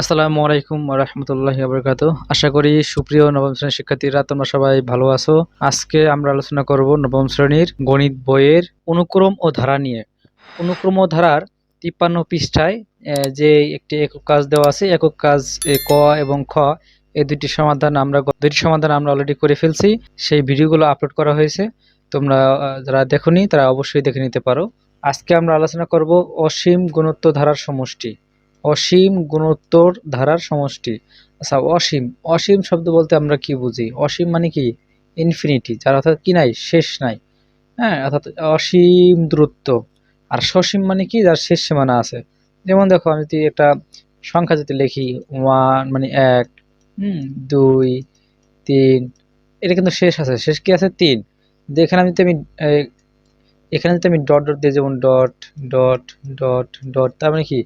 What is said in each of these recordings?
আসসালামু আলাইকুম রহমতুল্লাহি আবরকাত আশা করি সুপ্রিয় নবম শ্রেণির শিক্ষার্থীরা তোমরা সবাই ভালো আছো। আজকে আমরা আলোচনা করব নবম শ্রেণির গণিত বইয়ের অনুক্রম ও ধারা নিয়ে। অনুক্রম ও ধারার তিপ্পান্ন পৃষ্ঠায় যে একটি একক কাজ দেওয়া আছে, একক কাজ ক এবং খ এই দুটি সমাধান আমরা দুটি সমাধান আমরা অলরেডি করে ফেলছি। সেই ভিডিওগুলো আপলোড করা হয়েছে। তোমরা যারা দেখোনি, তারা অবশ্যই দেখে নিতে পারো। আজকে আমরা আলোচনা করব অসীম গুণত্ব ধারার সমষ্টি। অসীম গুণোত্তর ধারার সমষ্টি। আচ্ছা অসীম। অসীম শব্দ বলতে আমরা কি বুঝি? অসীম মানে কি? ইনফিনিটি যার অর্থাৎ কি নাই? শেষ নাই। হ্যাঁ অর্থাৎ অসীম দূরত্ব। আর সসীম মানে কি? যার শেষ সীমানা আছে। যেমন দেখো, আমি যদি একটা সংখ্যা যদি লিখি ওয়ান মানে এক দুই, তিন, এটা কিন্তু শেষ আছে। শেষ কি আছে? তিন। এখানে আমি আমি এখানে যদি আমি ডট ডট দিয়ে যেমন ডট ডট ডট ডট তার মানে কি?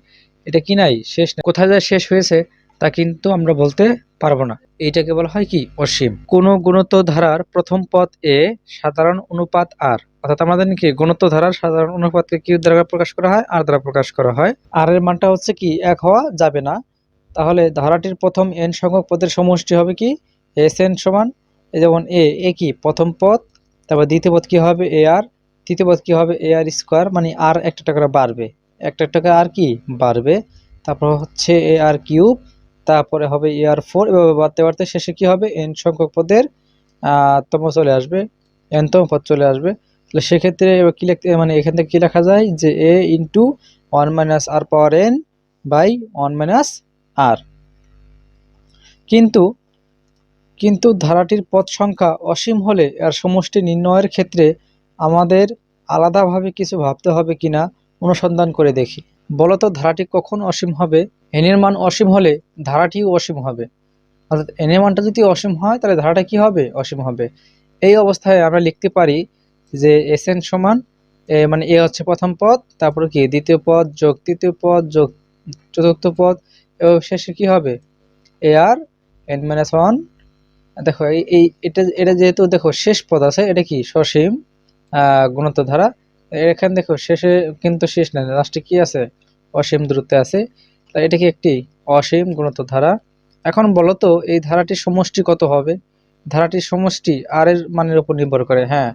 এটা কি নাই? শেষ কোথায় যায় শেষ হয়েছে, তা কিন্তু আমরা বলতে পারব না। এইটাকে বলা হয় কি? অসীম। কোন গুণত্ব ধারার প্রথম পদ এ সাধারণ অনুপাত আর। অর্থাৎ আমাদের কি? গুণত্ব ধারার সাধারণ অনুপাতকে কি দ্বারা প্রকাশ করা হয়? আর দ্বারা প্রকাশ করা হয়। আর এর মানটা হচ্ছে কি? এক হওয়া যাবে না। তাহলে ধারাটির প্রথম এন সংখ্যক পদের সমষ্টি হবে কি? এস এন সমান যেমন এ এ কি? প্রথম পদ, তারপর দ্বিতীয় পদ কি হবে? এ আর তৃতীয় পদ কি হবে? এ আর স্কোয়ার মানে আর একটা করে বাড়বে। একটা একটা আর কি বাড়বে। তারপর হচ্ছে এ আর কিউব তারপরে হবে এ আর ফোর এভাবে বাড়তে বাড়তে শেষে কি হবে? এন সংখ্যক পদের তম চলে আসবে। এনতম পদ চলে আসবে। তাহলে সেক্ষেত্রে কি লিখতে মানে এখান থেকে কী লেখা যায়? যে a into one minus r power n by one minus r কিন্তু কিন্তু ধারাটির পদ সংখ্যা অসীম হলে এর সমষ্টি নির্ণয়ের ক্ষেত্রে আমাদের আলাদাভাবে কিছু ভাবতে হবে কিনা? অনুসন্ধান করে দেখি। বলতো, ধারাটি কখন অসীম হবে? এনের মান অসীম হলে ধারাটিও অসীম হবে। অর্থাৎ এনের মানটা যদি অসীম হয়, তাহলে ধারাটা কি হবে? অসীম হবে। এই অবস্থায় আমরা লিখতে পারি যে এস এন সমান মানে এ হচ্ছে প্রথম পদ, তারপরে কি? দ্বিতীয় পদ, যোগ তৃতীয় পদ, যোগ চতুর্থ পদ, এবং শেষে কি হবে? A r n minus one. দেখো, এই এটা এটা যেহেতু, দেখো, শেষ পদ আছে, এটা কি? সসীম গুণত্ব ধারা। এখানে দেখো শেষে কিন্তু শেষ নাই লাস্টে কি আছে? অসীম দূরত্বে আছে। তাই এটা কি একটি অসীম গুণত ধারা এখন বলো তো এই ধারাটির সমষ্টি কত হবে? ধারাটির সমষ্টি আর এর মানের উপর নির্ভর করে হ্যাঁ।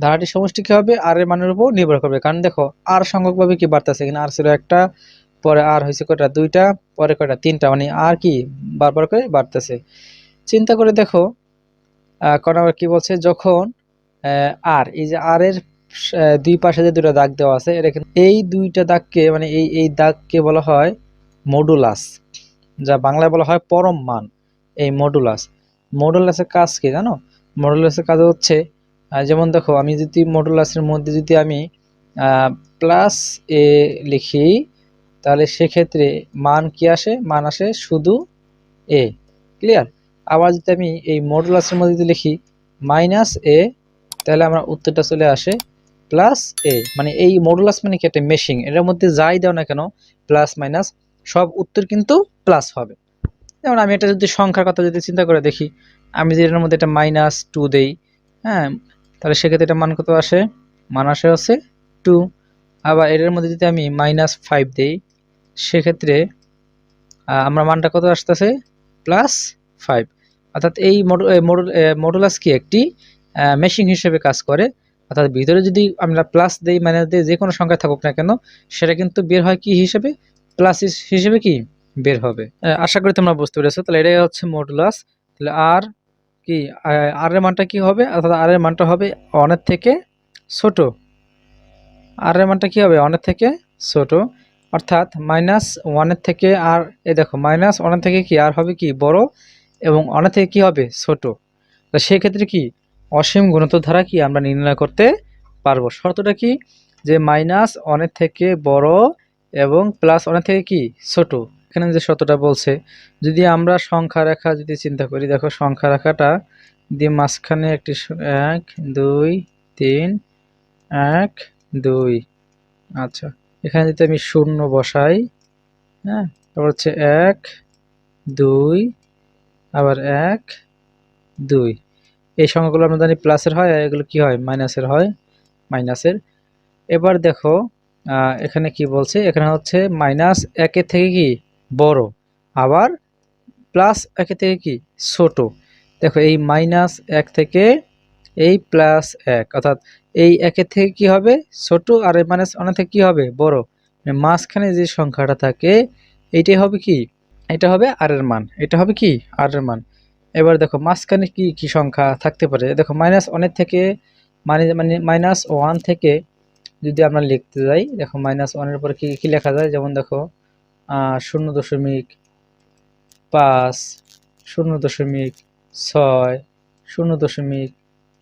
ধারাটির সমষ্টি কি হবে? আর এর মানের উপর নির্ভর করবে। কারণ দেখো আর সংখ্যকভাবে কি বাড়তেছে? এখানে আর ছিল একটা পরে আর হয়েছে কয়টা? দুইটা পরে কয়টা? তিনটা। মানে আর কি বারবার করে বাড়তেছে। চিন্তা করে দেখো আহ, ক বলছে? যখন আর এই যে আর এর দুই পাশে যে দুটো দাগ দেওয়া আছে এটা এই দুইটা দাগকে মানে এই এই দাগকে বলা হয় মডুলাস যা বাংলায় বলা হয় পরম মান, এই মডুলাস মডুলাসের কাজ কি জানো? মডুলাসের কাজ হচ্ছে যেমন দেখো, আমি যদি মডুলাসের মধ্যে যদি আমি প্লাস এ লিখি, তাহলে সেক্ষেত্রে মান কি আসে? মান আসে শুধু এ। ক্লিয়ার আবার যদি আমি এই মডুলাসের মধ্যে যদি লিখি মাইনাস এ, তাহলে আমার উত্তরটা চলে আসে প্লাস এ মানে এই মডুলাস মানে কি? একটা মেশিং এটার মধ্যে যাই দাও না কেন প্লাস মাইনাস সব উত্তর কিন্তু প্লাস হবে। যেমন আমি এটা যদি সংখ্যার কথা যদি চিন্তা করে দেখি, আমি যদি এটার মধ্যে একটা মাইনাস টু দেই হ্যাঁ তাহলে সেক্ষেত্রে এটা মান কত আসে? মান আসে হচ্ছে টু আবার এটার মধ্যে যদি আমি মাইনাস ফাইভ দেই, সেক্ষেত্রে আমরা মানটা কত আসতেছে? প্লাস ফাইভ অর্থাৎ এই মডুল মডুলাস কি একটি মেশিন হিসেবে কাজ করে। অর্থাৎ ভিতরে যদি আমরা প্লাস দেই মাইনাস দিই যে কোনো সংখ্যা থাকুক না কেন, সেটা কিন্তু বের হয় কি হিসেবে? প্লাস হিসেবে কি? বের হবে। আশা করি তোমরা বুঝতে পেরেছ। তাহলে এটাই হচ্ছে মডুলাস তাহলে আর কি? আর এর মানটা কি হবে? অর্থাৎ আর এর মানটা হবে অনেক থেকে ছোট। আর এর মানটা কি হবে? অনেক থেকে ছোট। অর্থাৎ মাইনাস ওয়ানের থেকে আর এ দেখো মাইনাস ওয়ানের থেকে কি? আর হবে কি? বড়। এবং অনেক থেকে কি হবে? ছোট। তো সেক্ষেত্রে কি? অসীম গুণোত্তর ধারা কি আমরা নির্ণয় করতে পারব? শর্তটা কি? যে মাইনাস অনেক থেকে বড় এবং প্লাস অনেক থেকে কি? ছোট। এখানে যে শর্তটা বলছে, যদি আমরা সংখ্যা রেখা যদি চিন্তা করি, দেখো সংখ্যা রেখাটা দিয়ে মাঝখানে একটি এক, দুই, তিন, এক, দুই। আচ্ছা এখানে যদি আমি শূন্য বসাই হ্যাঁ তারপর হচ্ছে এক, দুই, আবার এক, দুই। এই সংখ্যাগুলো আমরা জানি প্লাসের হয়, আর এগুলো কি হয়? মাইনাসের হয়, মাইনাসের। এবার দেখো এখানে কি বলছে? এখানে হচ্ছে মাইনাস একের থেকে কি? বড়। আবার প্লাস একের থেকে কি? ছোট। দেখো, এই মাইনাস এক থেকে এই প্লাস এক, অর্থাৎ এই একের থেকে কি হবে? ছোট, আর এই মাইনাস অনেক থেকে কি হবে? বড়। মানে মাঝখানে যে সংখ্যাটা থাকে, এইটাই হবে কি? এটা হবে আর এর মান। এটা হবে কি? আর এর মান। এবার দেখো, মাঝখানে কি কি সংখ্যা থাকতে পারে? দেখো মাইনাস ওয়ানের থেকে মানে মানে মাইনাস ওয়ান থেকে যদি আমরা লিখতে যাই, দেখো মাইনাস ওয়ানের পরে কী কী লেখা যায়? যেমন দেখো শূন্য দশমিক পাঁচ, শূন্য দশমিক ছয়, শূন্য দশমিক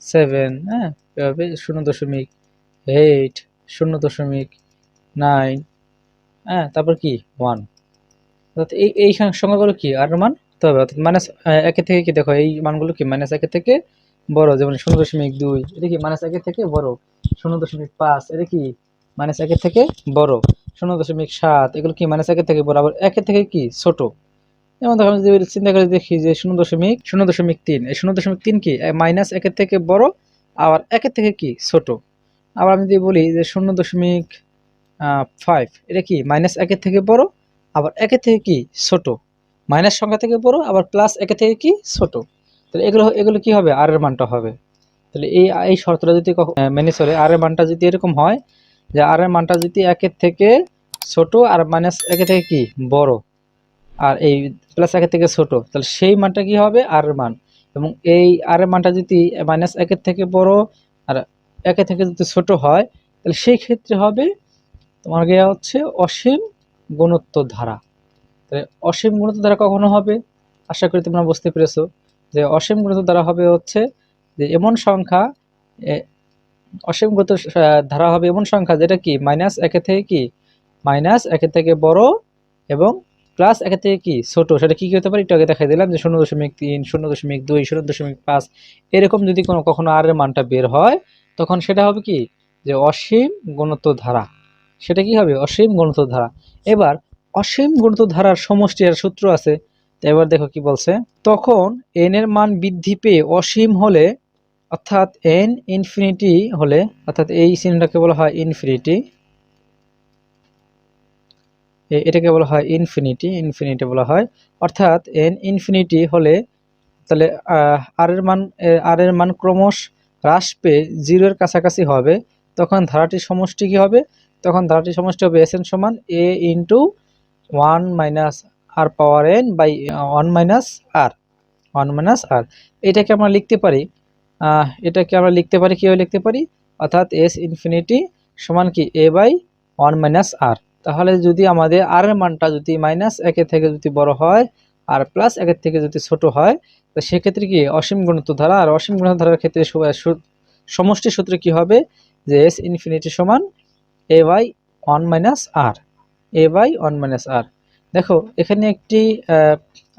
সেভেন হ্যাঁ? এভাবে শূন্য দশমিক এইট শূন্য দশমিক নাইন হ্যাঁ? তারপর কি? ওয়ান অর্থাৎ এই এই সংখ্যাগুলো কি? আর মান? হতে হবে অর্থাৎ মাইনাস একের থেকে কি দেখো এই মানগুলো কি মাইনাস একের থেকে বড় যেমন শূন্য দশমিক দুই এটা কি মাইনাস একের থেকে বড় শূন্য দশমিক পাঁচ এটা কি মাইনাস একের থেকে বড় শূন্য দশমিক সাত এগুলো কি মাইনাস একের থেকে বড় আবার একের থেকে কি ছোট যেমন দেখো আমি যদি চিন্তা করে দেখি যে শূন্য দশমিক শূন্য দশমিক তিন এই শূন্য দশমিক তিন কি মাইনাস একের থেকে বড় আবার একের থেকে কি ছোট আবার আমি যদি বলি যে শূন্য দশমিক ফাইভ এটা কি মাইনাস একের থেকে বড় আবার একের থেকে কি ছোট মাইনাস সংখ্যা থেকে বড়, আবার প্লাস একের থেকে কি? ছোট। তাহলে এগুলো এগুলো কি হবে? আর এর মানটা হবে। তাহলে এই এই শর্তটা যদি মেনে চলে আর এর মানটা যদি এরকম হয়, যে আর এর মানটা যদি একের থেকে ছোট আর মাইনাস একের থেকে কি? বড়। আর এই প্লাস একের থেকে ছোট। তাহলে সেই মানটা কি হবে? আর এর মান। এবং এই আর এর মানটা যদি মাইনাস একের থেকে বড় আর একের থেকে যদি ছোট হয়, তাহলে সেই ক্ষেত্রে হবে তোমার গিয়ে হচ্ছে অসীম গুণোত্তর ধারা। তাহলে অসীম গুণোত্তর ধারা কখনো হবে? আশা করি তোমরা বুঝতে পেরেছ যে অসীম গুণোত্তর ধারা হবে হচ্ছে যে এমন সংখ্যা অসীম আহ, ধারা হবে এমন সংখ্যা যেটা কি? মাইনাস একের থেকে কি? মাইনাস একের থেকে বড় এবং প্লাস একের থেকে কি? ছোট। সেটা কী কি হতে পারে? একটু আগে দেখাই দিলাম যে শূন্য দশমিক তিন শূন্য দশমিক দুই শূন্য দশমিক পাঁচ এরকম যদি কোনো কখনো আর মানটা বের হয় তখন সেটা হবে কি? যে অসীম গুণোত্তর ধারা সেটা কি হবে? অসীম গুণোত্তর ধারা এবার অসীম গুণোত্তর ধারার সমষ্টি এর সূত্র আছে। এবার দেখো কি বলছে। তখন এন এর মান বৃদ্ধি পেয়ে অসীম হলে, অর্থাৎ এন ইনফিনিটি হলে, অর্থাৎ এই চিহ্নটাকে বলা হয় ইনফিনিটি এটাকে বলা হয় ইনফিনিটি ইনফিনিটি বলা হয়। অর্থাৎ এন ইনফিনিটি হলে, তাহলে আর এর মান আর এর মান ক্রমশ হ্রাস পেয়ে জিরোর কাছাকাছি হবে। তখন ধারাটির সমষ্টি কি হবে? তখন ধারাটির সমষ্টি হবে এস এন সমান a into one minus r power n by one minus r, one minus r. এটাকে আমরা লিখতে পারি এটাকে আমরা লিখতে পারি, কীভাবে লিখতে পারি? অর্থাৎ এস ইনফিনিটি সমান কি? A by one minus r. তাহলে যদি আমাদের আর এর মানটা যদি মাইনাস একের থেকে যদি বড় হয়, আর প্লাস একের থেকে যদি ছোট হয়, তো সেক্ষেত্রে কি? অসীম গুণোত্তর ধারা। আর অসীম গুণোত্তর ধারার ক্ষেত্রে সমষ্টি সূত্রে কি হবে? যে এস ইনফিনিটি সমান a by one minus r. A by one minus r দেখো, এখানে একটি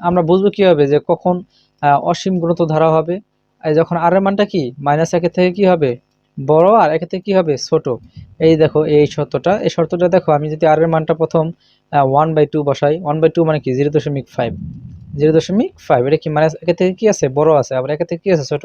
আমরা বুঝব কীভাবে যে কখন অসীম গুণোত্তর ধারা হবে। যখন আর মানটা কি? মাইনাস একের থেকে কি হবে? বড়, আর একের থেকে কি হবে? ছোট। এই দেখো, এই শর্তটা এই শর্তটা দেখো, আমি যদি আর মানটা প্রথম ওয়ান বাই টু বসাই ওয়ান বাই টু মানে কি? জিরো দশমিক ফাইভ জিরো দশমিক ফাইভ এটা কি? মাইনাস একের থেকে কি আছে? বড় আছে, আবার একের থেকে কি আছে? ছোট।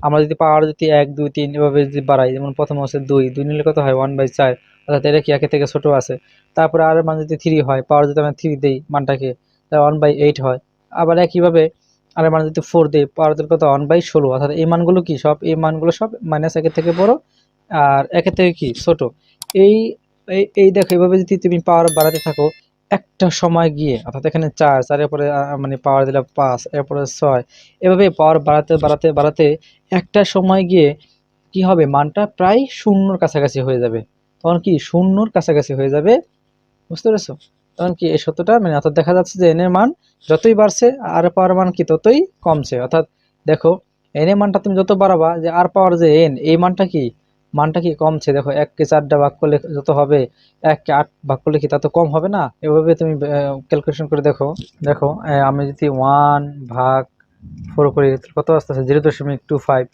আমরা যদি পাওয়ার যদি এক, দুই, তিন এভাবে যদি বাড়াই, যেমন প্রথম হচ্ছে দুই দুই নিলে কত হয়? ওয়ান বাই চার। অর্থাৎ এটা কি একের থেকে ছোট আছে? তারপরে আর মান যদি থ্রি হয় পাওয়ার যদি আমরা থ্রি দিই মানটাকে তাহলে ওয়ান বাই এইট হয়। আবার একইভাবে আর মান যদি ফোর দিই পাওয়ার যদি কত ওয়ান বাই ষোলো। অর্থাৎ এই মানগুলো কি সব? এই মানগুলো সব মাইনাস একের থেকে বড় আর একের থেকে কি? ছোট। এই এই- দেখো এইভাবে যদি তুমি পাওয়ার বাড়াতে থাকো একটা সময় গিয়ে অর্থাৎ এখানে চার চারের পরে আহ, মানে পাওয়ার দিলে পাঁচ এরপরে ছয় এভাবে পাওয়ার বাড়াতে বাড়াতে বাড়াতে একটা সময় গিয়ে কি হবে? মানটা প্রায় শূন্যর কাছাকাছি হয়ে যাবে। তখন কি শূন্যর কাছাকাছি হয়ে যাবে? বুঝতে পেরেছ? তখন কি এই সত্যটা? মানে অর্থাৎ দেখা যাচ্ছে যে এন এর মান যতই বাড়ছে আর পাওয়ার মান কি ততই কমছে। অর্থাৎ দেখো এন এর মানটা তুমি যত বাড়াবা যে আর পাওয়ার যে এন এই মানটা কি? মানটা কি কমছে? দেখো, এককে চারটা ভাগ করলে যত হবে, এককে আট ভাগ করলে কি তা তো কম হবে না? এভাবে তুমি ক্যালকুলেশন করে দেখো। দেখো আমি যদি ওয়ান ভাগ ফোর করি কত আসতেছে? জিরো দশমিক টু ফাইভ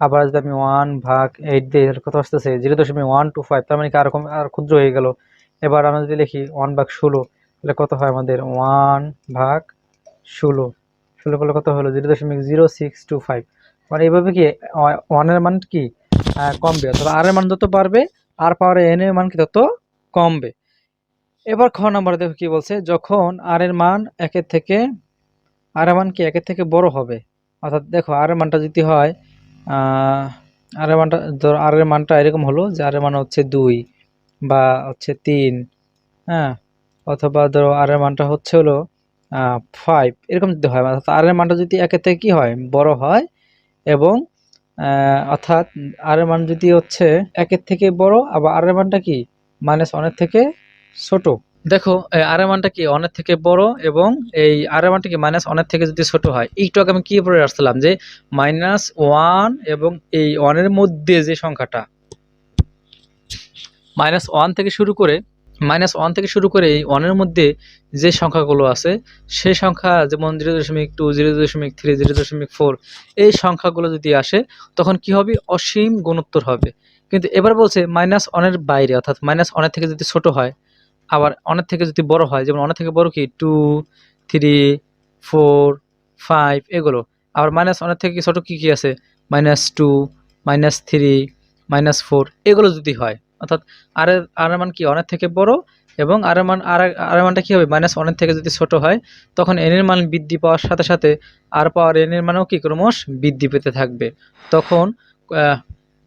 আবার যদি আমি ওয়ান ভাগ এইট দিই তাহলে কত আসতেছে? জিরো দশমিক ওয়ান টু ফাইভ তার মানে কি আর কম আর ক্ষুদ্র হয়ে গেল। এবার আমরা যদি লিখি ওয়ান ভাগ ষোলো, তাহলে কত হয় আমাদের? ওয়ান ভাগ ষোলো। ষোলো করলে কত হলো? জিরো দশমিক জিরো সিক্স টু ফাইভ মানে এইভাবে কি ওয়ানের মান কি কমবে? অথবা আর এর মান যত বাড়বে আর পাওয়ার এন এর মান কি তত কমবে। এবার খ নম্বরে দেখো কি বলছে? যখন আর এর মান একের থেকে আর এর মান কি একের থেকে বড় হবে? অর্থাৎ দেখো আর এর মানটা যদি হয় আর মানটা, ধর আর এর মানটা এরকম হলো যে আর এর মান হচ্ছে দুই বা হচ্ছে তিন হ্যাঁ? অথবা ধরো আর এর মানটা হচ্ছে হলো ফাইভ এরকম যদি হয়, অর্থাৎ আর এর মানটা যদি একের থেকে কি হয়, বড় হয় এবং অর্থাৎ আর এর মান যদি হচ্ছে একের থেকে বড়, আবার আর এর মানটা কি? মাইনাস ওয়ানের থেকে ছোট। দেখো আর মানটা কি? অনেক থেকে বড় এবং এই আর মানটা কি? মাইনাস অনেক থেকে যদি ছোট হয়। একটু আগে আমি কি পড়ে আসছিলাম যে মাইনাস ওয়ান এবং এই ওয়ানের মধ্যে যে সংখ্যাটা মাইনাস ওয়ান থেকে শুরু করে মাইনাস ওয়ান থেকে শুরু করে এই ওয়ানের মধ্যে যে সংখ্যাগুলো আছে, সেই সংখ্যা যেমন জিরো দশমিক টু জিরো দশমিক থ্রি জিরো দশমিক ফোর এই সংখ্যাগুলো যদি আসে, তখন কি হবে? অসীম গুণোত্তর হবে। কিন্তু এবার বলছে মাইনাস ওয়ানের বাইরে, অর্থাৎ মাইনাস ওয়ানের থেকে যদি ছোট হয় আবার অনেক থেকে যদি বড় হয়, যেমন অনেক থেকে বড় কি টু থ্রি ফোর ফাইভ এগুলো। আবার মাইনাস অনেক থেকে ছোট কি কি আছে? Minus two minus three minus four এগুলো যদি হয়, অর্থাৎ আর আর মান কি অনেক থেকে বড় এবং আর মান আর আর মানটা কি হবে? মাইনাস ওয়ানের থেকে যদি ছোট হয়, তখন এন এর মান বৃদ্ধি পাওয়ার সাথে সাথে আর পাওয়ার এন এর মানও কি ক্রমশ বৃদ্ধি পেতে থাকবে। তখন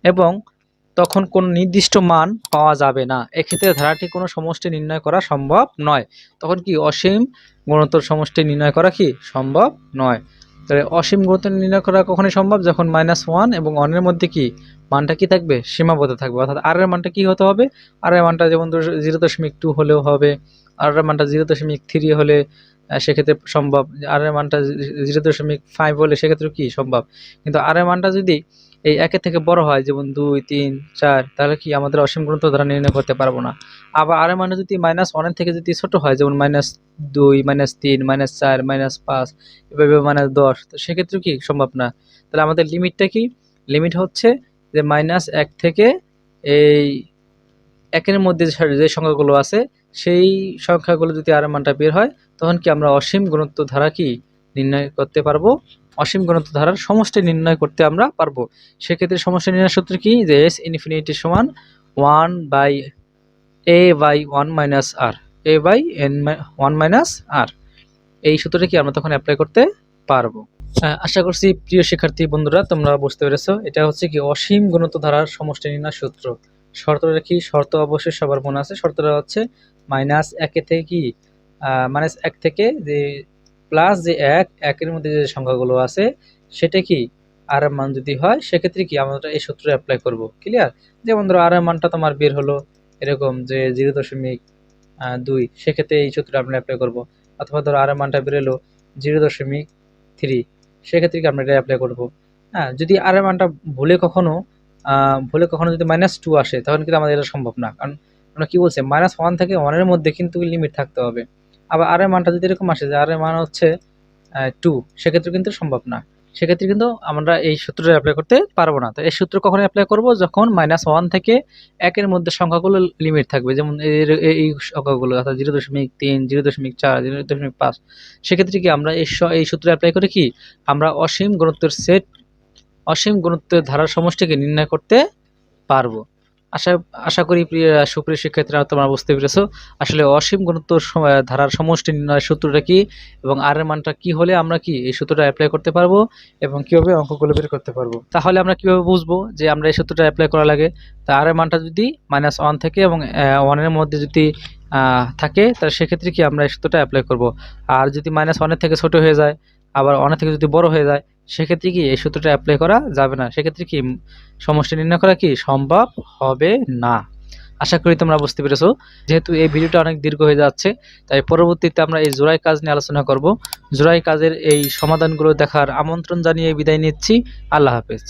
এবং তখন কোনো নির্দিষ্ট মান পাওয়া যাবে না। এক্ষেত্রে ধারাটি কোনো সমষ্টি নির্ণয় করা সম্ভব নয়। তখন কি অসীম গুণোত্তর সমষ্টি নির্ণয় করা কি সম্ভব নয়? তাহলে অসীম গুণোত্তর নির্ণয় করা কখনই সম্ভব যখন মাইনাস ওয়ান এবং ওয়ানের মধ্যে কি মানটা কি থাকবে? সীমাবদ্ধ থাকবে। অর্থাৎ আর এর মানটা কি হতে হবে? আর এর মানটা যেমন জিরো দশমিক টু হলেও হবে আর এর মানটা জিরো দশমিক থ্রি হলে সেক্ষেত্রে সম্ভব। আর এর মানটা জিরো দশমিক ফাইভ হলে সেক্ষেত্রে কি সম্ভব? কিন্তু আর এর মানটা যদি এই একের থেকে বড় হয় যেমন দুই, তিন, চার, তাহলে কি আমাদের অসীম গুণিত দ্বারা নির্ণয় করতে পারব না। আবার আর মানে যদি মাইনাস ওয়ানের থেকে যদি ছোট হয়, যেমন মাইনাস দুই মাইনাস তিন মাইনাস চার মাইনাস পাঁচ, এভাবে মাইনাস দশ, তো সেক্ষেত্রে কি সম্ভব না? তাহলে আমাদের লিমিটটা কি? লিমিট হচ্ছে যে মাইনাস এক থেকে এই একের মধ্যে যে যে সংখ্যাগুলো আছে, সেই সংখ্যাগুলো যদি আর মানটা বের হয়, তখন কি আমরা অসীম গুণত্ব ধারা কি নির্ণয় করতে পারব? অসীম গুণত্ব ধারার সমষ্টি নির্ণয় করতে আমরা পারব। সেক্ষেত্রে সমষ্টি নির্ণয় সূত্র কি? যে এস ইনফিনিটি সমান one by a by one minus r a by n one minus r এই সূত্রটা কি আমরা তখন অ্যাপ্লাই করতে পারব? আশা করছি প্রিয় শিক্ষার্থী বন্ধুরা, তোমরা বুঝতে পেরেছ। এটা হচ্ছে কি অসীম গুণত্ব ধারার সমষ্টি নির্ণয় সূত্র। শর্তটা কি? শর্ত অবশ্যই সবার মনে আছে। শর্তটা হচ্ছে মাইনাস একে থেকে কি? মাইনাস এক থেকে যে প্লাস যে এক, একের মধ্যে যে সংখ্যাগুলো আছে, সেটা কি আর মান যদি হয়, সেক্ষেত্রে কি আমরা এই সূত্র অ্যাপ্লাই করব? ক্লিয়ার যেমন ধরো আর মানটা তোমার বের হলো, এরকম যে জিরো দশমিক দুই, সেক্ষেত্রে এই সূত্র আমরা অ্যাপ্লাই করব। অথবা ধরো আর মানটা বের হলো জিরো দশমিক থ্রি, সেক্ষেত্রে কি আমরা এটা অ্যাপ্লাই করব? হ্যাঁ যদি আর মানটা ভুলে কখনো ভুলে কখনো যদি মাইনাস টু আসে, তখন কিন্তু আমাদের এটা সম্ভব না। কারণ আমরা কি বলছে মাইনাস ওয়ান থেকে ওয়ানের মধ্যে কিন্তু লিমিট থাকতে হবে। আবার আর মানটা যদি এরকম আসে যে আর এর মান হচ্ছে টু সেক্ষেত্রে কিন্তু সম্ভব না। সেক্ষেত্রে কিন্তু আমরা এই সূত্রটা অ্যাপ্লাই করতে পারব না। তো এই সূত্র কখন অ্যাপ্লাই করব যখন মাইনাস ওয়ান থেকে একের মধ্যে সংখ্যাগুলো লিমিট থাকবে। যেমন এই সংখ্যাগুলো, অর্থাৎ জিরো দশমিক তিন জিরো দশমিক চার জিরো দশমিক পাঁচ, সেক্ষেত্রে কি আমরা এই এই সূত্র অ্যাপ্লাই করে কি আমরা অসীম গুণোত্তর সেট অসীম গুণোত্তর ধারার সমষ্টিকে নির্ণয় করতে পারব। আশা আশা করি প্রিয়, সুপ্রিয় শিক্ষার্থীরা তোমরা বুঝতে পেরেছ। আসলে অসীম সম- ধারার সমষ্টি নির্ণয়ের সূত্রটা কি এবং আর এর মানটা কি হলে আমরা কি এই সূত্রটা অ্যাপ্লাই করতে পারব এবং কীভাবে অঙ্কগুলো বের করতে পারব? তাহলে আমরা কীভাবে বুঝব যে আমরা এই সূত্রটা অ্যাপ্লাই করা লাগে? তা আর এর মানটা যদি মাইনাস ওয়ান থেকে এবং ওয়ানের মধ্যে যদি থাকে, তাহলে সেক্ষেত্রে কি আমরা এই সূত্রটা অ্যাপ্লাই করব? আর যদি মাইনাস ওয়ানের থেকে ছোট হয়ে যায়, আবার ওয়ানের থেকে যদি বড় হয়ে যায় সেক্ষেত্রে কি এই সূত্রটা অ্যাপ্লাই করা যাবে না? সেক্ষেত্রে কি সমষ্টি নির্ণয় করা কি সম্ভব হবে না? আশা করি তোমরা বুঝতে পেরেছ। যেহেতু এই ভিডিওটা অনেক দীর্ঘ হয়ে যাচ্ছে, তাই পরবর্তীতে আমরা এই জোড়াই কাজ নিয়ে আলোচনা করব। জোড়াই কাজের এই সমাধানগুলো দেখার আমন্ত্রণ জানিয়ে বিদায় নিচ্ছি। আল্লাহ হাফেজ।